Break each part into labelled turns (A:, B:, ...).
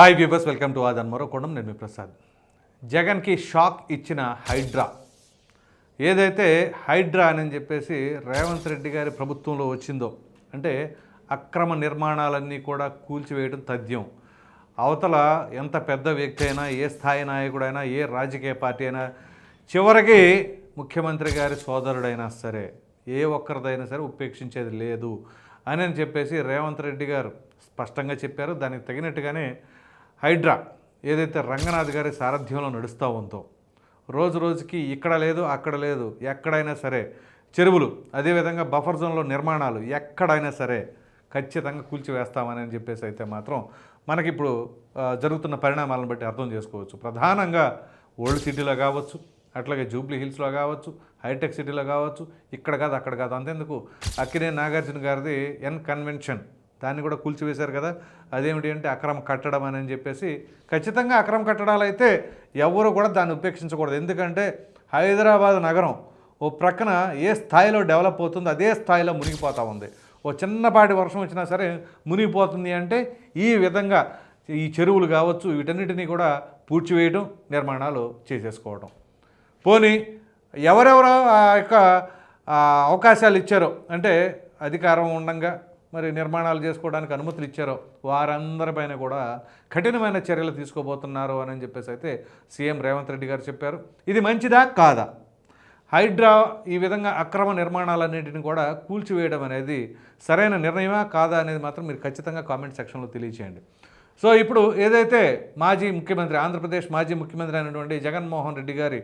A: Hi viewers welcome to ఆదన్ మరోకొండం. నేను మీ ప్రసాద్. జగన్కి షాక్ ఇచ్చిన హైడ్రా. ఏదైతే హైడ్రా అని చెప్పేసి రేవంత్ రెడ్డి గారి ప్రభుత్వంలో వచ్చిందో అంటే అక్రమ నిర్మాణాలన్నీ కూడా కూల్చివేయడం తథ్యం. అవతల ఎంత పెద్ద వ్యక్తి అయినా ఏ స్థాయి నాయకుడైనా ఏ రాజకీయ పార్టీ అయినా చివరికి ముఖ్యమంత్రి గారి సోదరుడైనా సరే ఏ ఒక్కరిదైనా సరే ఉపేక్షించేది లేదు అని అని చెప్పేసి రేవంత్ రెడ్డి గారు స్పష్టంగా చెప్పారు. దానికి తగినట్టుగానే హైడ్రా ఏదైతే రంగనాథ్ గారి సారథ్యంలో నడుస్తూ ఉందో రోజు రోజుకి ఇక్కడ లేదు అక్కడ లేదు ఎక్కడైనా సరే చెరువులు అదేవిధంగా బఫర్ జోన్లో నిర్మాణాలు ఎక్కడైనా సరే ఖచ్చితంగా కూల్చివేస్తామని అని చెప్పేసి అయితే మాత్రం మనకిప్పుడు ఇప్పుడు జరుగుతున్న పరిణామాలను బట్టి అర్థం చేసుకోవచ్చు. ప్రధానంగా ఓల్డ్ సిటీలో కావచ్చు అట్లాగే జూబ్లీ హిల్స్లో కావచ్చు హైటెక్ సిటీలో కావచ్చు ఇక్కడ కాదు అక్కడ కాదు అంతేందుకు? అక్కినే నాగార్జున గారిది ఎన్ కన్వెన్షన్ దాన్ని కూడా కూల్చివేశారు కదా. అదేమిటి అంటే అక్రమ కట్టడం అని చెప్పేసి ఖచ్చితంగా అక్రమ కట్టడాలు అయితే ఎవరు కూడా దాన్ని ఉపేక్షించకూడదు. ఎందుకంటే హైదరాబాద్ నగరం ఓ ప్రక్కన ఏ స్థాయిలో డెవలప్ అవుతుందో అదే స్థాయిలో మునిగిపోతూ ఉంది. ఓ చిన్నపాటి వర్షం వచ్చినా సరే మునిగిపోతుంది అంటే ఈ విధంగా ఈ చెరువులు కావచ్చు వీటన్నిటినీ కూడా పూడ్చివేయడం నిర్మాణాలు చేసేసుకోవడం పోనీ ఎవరెవరో ఆ యొక్క అవకాశాలు ఇచ్చారో అంటే అధికారం ఉండంగా మరి నిర్మాణాలు చేసుకోవడానికి అనుమతులు ఇచ్చారో వారందరిపైన కూడా కఠినమైన చర్యలు తీసుకోబోతున్నారు అని చెప్పేసి అయితే సీఎం రేవంత్ రెడ్డి గారు చెప్పారు. ఇది మంచిదా? కాదా? హైడ్రా ఈ విధంగా అక్రమ నిర్మాణాలన్నింటిని కూడా కూల్చివేయడం అనేది సరైన నిర్ణయమా? కాదా? అనేది మాత్రం మీరు ఖచ్చితంగా కామెంట్ సెక్షన్లో తెలియచేయండి. సో ఇప్పుడు ఏదైతే మాజీ ముఖ్యమంత్రి ఆంధ్రప్రదేశ్ మాజీ ముఖ్యమంత్రి అయినటువంటి జగన్మోహన్ రెడ్డి గారి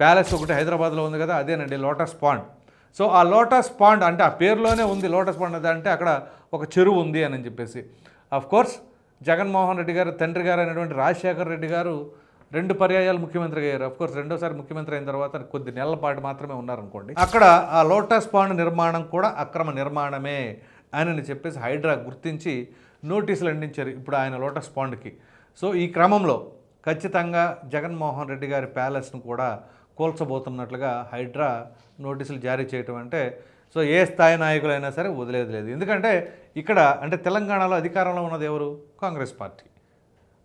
A: ప్యాలెస్ ఒకటి హైదరాబాద్లో ఉంది కదా అదేనండి లోటస్ పాండ్. సో ఆ లోటస్ పాండ్ అంటే ఆ పేరులోనే ఉంది లోటస్ పాండ్ అది అంటే అక్కడ ఒక చెరువు ఉంది అని చెప్పేసి. అఫ్ కోర్స్ జగన్మోహన్ రెడ్డి గారు తండ్రి గారు అయినటువంటి రాజశేఖర్ రెడ్డి గారు రెండు పర్యాయాలు ముఖ్యమంత్రి అయ్యారు. అఫ్ కోర్స్ రెండోసారి ముఖ్యమంత్రి అయిన తర్వాత కొద్ది నెలల పాటు మాత్రమే ఉన్నారనుకోండి. అక్కడ ఆ లోటస్ పాండ్ నిర్మాణం కూడా అక్రమ నిర్మాణమే అని చెప్పేసి హైడ్రా గుర్తించి నోటీసులు అందించారు ఇప్పుడు ఆయన లోటస్ పాండ్కి. సో ఈ క్రమంలో ఖచ్చితంగా జగన్మోహన్ రెడ్డి గారి ప్యాలెస్ను కూడా కూల్చబోతున్నట్లుగా హైడ్రా నోటీసులు జారీ చేయటం అంటే సో ఏ స్థాయి నాయకులైనా సరే వదిలేదు లేదు. ఎందుకంటే ఇక్కడ అంటే తెలంగాణలో అధికారంలో ఉన్నది ఎవరు? కాంగ్రెస్ పార్టీ.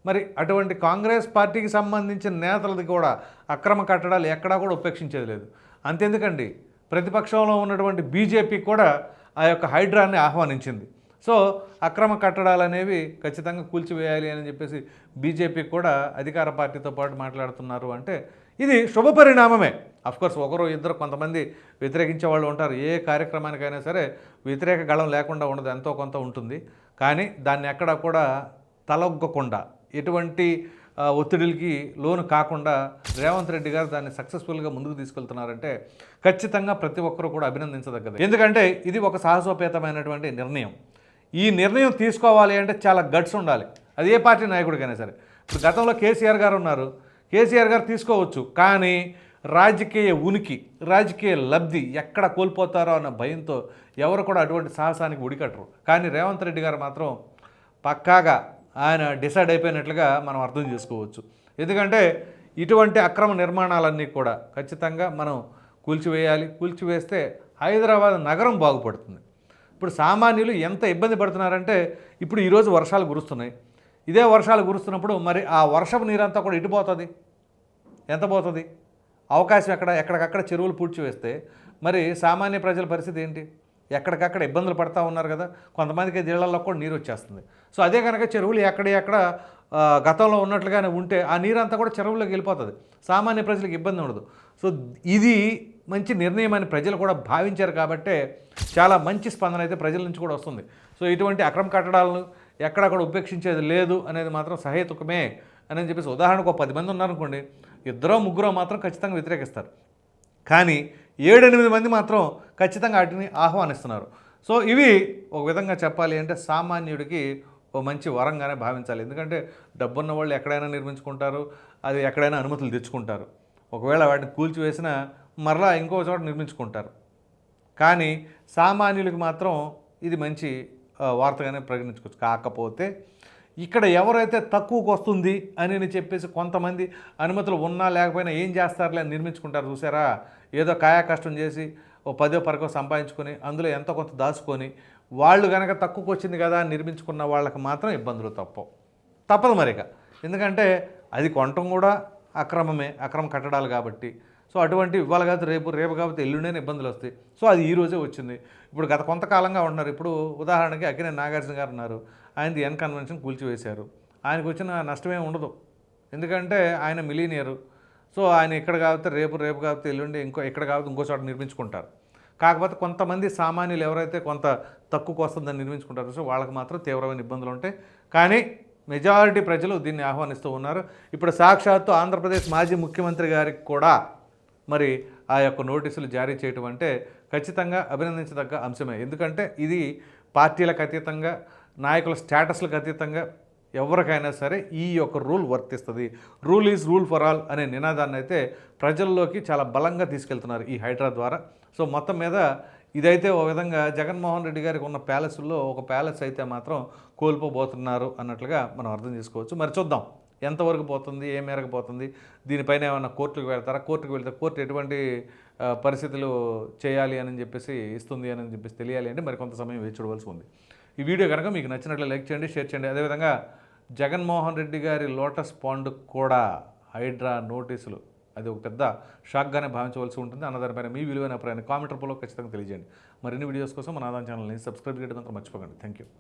A: మరి అటువంటి కాంగ్రెస్ పార్టీకి సంబంధించిన నేతలది కూడా అక్రమ కట్టడాలు ఎక్కడా కూడా ఉపేక్షించేది లేదు. అంతెందుకండి? ప్రతిపక్షంలో ఉన్నటువంటి బీజేపీ కూడా ఆ యొక్క హైడ్రాన్ని ఆహ్వానించింది. సో అక్రమ కట్టడాలు అనేవి ఖచ్చితంగా కూల్చివేయాలి అని చెప్పేసి బీజేపీ కూడా అధికార పార్టీతో పాటు మాట్లాడుతున్నారు అంటే ఇది శుభ పరిణామమే. కోర్స్ ఒకరు ఇద్దరు కొంతమంది వ్యతిరేకించే వాళ్ళు ఉంటారు. ఏ కార్యక్రమానికైనా సరే వ్యతిరేక గళం లేకుండా ఉండదు ఎంతో కొంత ఉంటుంది. కానీ దాన్ని ఎక్కడ కూడా తలొగ్గకుండా ఎటువంటి ఒత్తిడిలకి లోను కాకుండా రేవంత్ రెడ్డి గారు దాన్ని సక్సెస్ఫుల్గా ముందుకు తీసుకెళ్తున్నారంటే ఖచ్చితంగా ప్రతి ఒక్కరూ కూడా అభినందించదగ్గది. ఎందుకంటే ఇది ఒక సాహసోపేతమైనటువంటి నిర్ణయం. ఈ నిర్ణయం తీసుకోవాలి అంటే చాలా గట్స్ ఉండాలి. అది ఏ పార్టీ నాయకుడికైనా సరే. ఇప్పుడు గతంలో కేసీఆర్ గారు ఉన్నారు. కేసీఆర్ గారు తీసుకోవచ్చు కానీ రాజకీయ ఉనికి రాజకీయ లబ్ధి ఎక్కడ కోల్పోతారో అన్న భయంతో ఎవరు కూడా అటువంటి సాహసానికి ఉడికట్టరు కానీ రేవంత్ రెడ్డి గారు మాత్రం పక్కాగా ఆయన డిసైడ్ అయిపోయినట్లుగా మనం అర్థం చేసుకోవచ్చు. ఎందుకంటే ఇటువంటి అక్రమ నిర్మాణాలన్నీ కూడా ఖచ్చితంగా మనం కూల్చివేయాలి. కూల్చివేస్తే హైదరాబాద్ నగరం బాగుపడుతుంది. ఇప్పుడు సామాన్యులు ఎంత ఇబ్బంది పడుతున్నారంటే ఇప్పుడు ఈరోజు వర్షాలు కురుస్తున్నాయి. ఇదే వర్షాలు కురుస్తున్నప్పుడు మరి ఆ వర్షపు నీరంతా కూడా ఇటుపోతుంది ఎంత పోతుంది? అవకాశం ఎక్కడ? ఎక్కడికక్కడ చెరువులు పూడ్చివేస్తే మరి సామాన్య ప్రజల పరిస్థితి ఏంటి? ఎక్కడికక్కడ ఇబ్బందులు పడతా ఉన్నారు కదా? కొంతమందికి నీళ్ళల్లో కూడా నీరు వచ్చేస్తుంది. సో అదే కనుక చెరువులు ఎక్కడ ఎక్కడ గతంలో ఉన్నట్లుగానే ఉంటే ఆ నీరంతా కూడా చెరువులోకి వెళ్ళిపోతుంది. సామాన్య ప్రజలకు ఇబ్బంది ఉండదు. సో ఇది మంచి నిర్ణయం అని ప్రజలు కూడా భావించారు కాబట్టే చాలా మంచి స్పందన అయితే ప్రజల నుంచి కూడా వస్తుంది. సో ఇటువంటి అక్రమ కట్టడాలను ఎక్కడక్కడ ఉపేక్షించేది లేదు అనేది మాత్రం సహేతుకమే అని చెప్పేసి ఉదాహరణకు ఒక పది మంది ఉన్నారనుకోండి ఇద్దరో ముగ్గురో మాత్రం ఖచ్చితంగా వ్యతిరేకిస్తారు. కానీ ఏడెనిమిది మంది మాత్రం ఖచ్చితంగా వాటిని ఆహ్వానిస్తున్నారు. సో ఇవి ఒక విధంగా చెప్పాలి అంటే సామాన్యుడికి ఓ మంచి వరంగానే భావించాలి. ఎందుకంటే డబ్బున్న వాళ్ళు ఎక్కడైనా నిర్మించుకుంటారు అది ఎక్కడైనా అనుమతులు తెచ్చుకుంటారు. ఒకవేళ వాటిని కూల్చివేసినా మరలా ఇంకో చోట నిర్మించుకుంటారు. కానీ సామాన్యులకి మాత్రం ఇది మంచి వార్తగానే ప్రకటించుకోవచ్చు కాకపోతే ఇక్కడ ఎవరైతే తక్కువకు వస్తుంది అని చెప్పేసి కొంతమంది అనుమతులు ఉన్నా లేకపోయినా ఏం చేస్తారులే అని నిర్మించుకుంటారు చూసారా? ఏదో కాయా కష్టం చేసి ఓ పదో పరకో సంపాదించుకొని అందులో ఎంతో కొంత దాచుకొని వాళ్ళు కనుక తక్కువకు వచ్చింది కదా అని నిర్మించుకున్న వాళ్ళకి మాత్రం ఇబ్బందులు తప్పవు తప్పదు మరిక. ఎందుకంటే అది కొనటం కూడా అక్రమమే అక్రమ కట్టడాలు కాబట్టి. సో అటువంటి ఇవాళ కాదు రేపు రేపు కాబట్టి ఎల్లుండేనే ఇబ్బందులు వస్తాయి. సో అది ఈ రోజే వచ్చింది. ఇప్పుడు గత కొంతకాలంగా ఉన్నారు. ఇప్పుడు ఉదాహరణకి అక్కినే నాగార్జున గారు ఉన్నారు. ఆయనది ఎన్ కన్వెన్షన్ కూల్చివేశారు. ఆయనకు వచ్చిన నష్టమే ఉండదు. ఎందుకంటే ఆయన మిలీనియరు. సో ఆయన ఇక్కడ కాబట్టి రేపు రేపు కాబట్టి ఎల్లుండి ఇంకో ఇక్కడ కాబట్టి ఇంకో చోట నిర్మించుకుంటారు. కాకపోతే కొంతమంది సామాన్యులు ఎవరైతే కొంత తక్కువ వస్తుందని నిర్మించుకుంటారు సో వాళ్ళకి మాత్రం తీవ్రమైన ఇబ్బందులు ఉంటాయి. కానీ మెజారిటీ ప్రజలు దీన్ని ఆహ్వానిస్తూ ఉన్నారు. ఇప్పుడు సాక్షాత్తు ఆంధ్రప్రదేశ్ మాజీ ముఖ్యమంత్రి గారికి కూడా మరి ఆ యొక్క నోటీసులు జారీ చేయటం అంటే ఖచ్చితంగా అభినందించదగ్గ అంశమే. ఎందుకంటే ఇది పార్టీలకు అతీతంగా నాయకుల స్టేటస్లకు అతీతంగా ఎవరికైనా సరే ఈ యొక్క రూల్ వర్తిస్తుంది. Rule is rule for all అనే నినాదాన్ని అయితే ప్రజల్లోకి చాలా బలంగా తీసుకెళ్తున్నారు ఈ హైడ్రా ద్వారా. సో మొత్తం మీద ఇదైతే ఒక విధంగా జగన్మోహన్ రెడ్డి గారికి ఉన్న ప్యాలెస్లో ఒక ప్యాలెస్ అయితే మాత్రం కోల్పోబోతున్నారు అన్నట్లుగా మనం అర్థం చేసుకోవచ్చు. మరి చూద్దాం. ఎంతవరకు పోతుంది ఏ మేరకు పోతుంది దీనిపైన ఏమైనా కోర్టుకు వెళ్తారా? కోర్టుకు వెళ్తే కోర్టు ఎటువంటి పరిస్థితులు చేయాలి అని చెప్పేసి ఇస్తుంది అని చెప్పేసి తెలియాలి అంటే మరి కొంత సమయం వేచి చూడవలసి ఉంది. ఈ వీడియో కనుక మీకు నచ్చినట్లు లైక్ చేయండి షేర్ చేయండి. అదేవిధంగా జగన్మోహన్ రెడ్డి గారి లోటస్ పాండ్ కూడా హైడ్రా నోటీసులు. అది ఒక పెద్ద షాక్గానే భావించవలసి ఉంటుంది. అన్నదానిపైన మీ విలువైన అభిప్రాయాన్ని కామెంట్ రూపంలో ఖచ్చితంగా తెలియజేయండి. మరిన్ని వీడియోస్ కోసం మన ఆదాయం ఛానల్ని సబ్స్క్రైబ్ చేయడం మాత్రం మర్చిపోకండి. Thank you